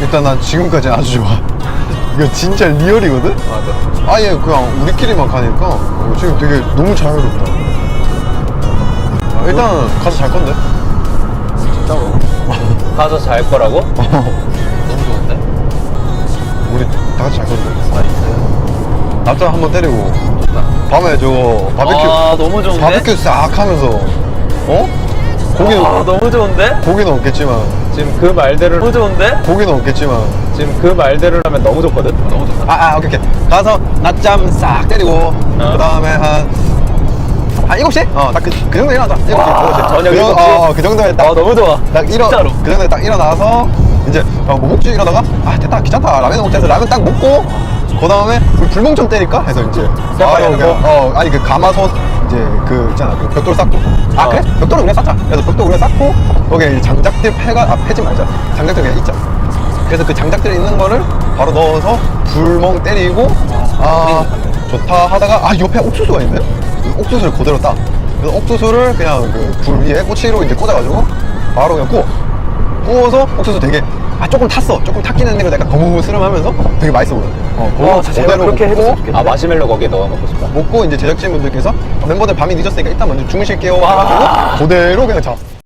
일단 난 지금까지 아주 좋아. 이거 진짜 리얼이거든? 맞아. 아예 그냥 우리끼리만 가니까 어, 지금 되게 너무 자유롭다. 아, 일단 가서 잘 건데? 진짜로? 가서 잘 거라고? 어, 너무 좋은데? 우리 다 같이 잘 건데? 나이스. 낮잠 한번 때리고. 밤에 저거 바베큐 아, 너무 좋은데? 바베큐 싹 하면서 어? 고기는 아, 너무 좋은데? 고기는 없겠지만 지금 그 말대로 너무 좋은데? 고기는 없겠지만 지금 그 말대로 하면 너무 좋거든? 너무 좋다. 아, 아 오케이 오케이 가서 낮잠 싹 때리고 그 다음에 한한 7시? 어, 딱 그, 그 정도 일어나자. 7시, 와, 7시. 저녁 그, 정- 7시? 어, 그 정도에 딱, 아, 너무 좋아. 딱 일어, 진짜로. 그 정도에 딱 일어나서, 이제, 어, 뭐 먹지 이러다가, 아, 됐다, 귀찮다. 라면 먹자 해서 라면 딱 먹고, 그 다음에, 불멍 좀 때릴까? 해서 이제, 바로 하는 그냥, 거? 어, 아니, 그 가마솥, 이제, 그, 있잖아. 그 벽돌 쌓고. 아, 어. 그래? 벽돌은 그냥 쌓자. 그래서 벽돌 그냥 쌓고, 거기에 장작들 패가, 아, 패지 말자. 장작들 그냥 있자. 그래서 그 장작들이 있는 거를 바로 넣어서 불멍 때리고 아 좋다 하다가 아 옆에 옥수수가 있네 그 옥수수를 그대로 따 그래서 옥수수를 그냥 그 불 위에 꼬치로 이제 꽂아가지고 바로 그냥 구워 구워서 옥수수 되게 아 조금 탔어 조금 탔긴 했는데 그래도 약간 거무스름하면서 되게 맛있어 보여 어, 그거 어, 제가 그렇게 먹고 해도 좋겠다. 아, 마시멜로 거기에 넣어 먹고 싶다. 먹고 이제 제작진분들께서 멤버들 밤이 늦었으니까 일단 먼저 주무실게요 와. 해가지고 그대로 그냥 자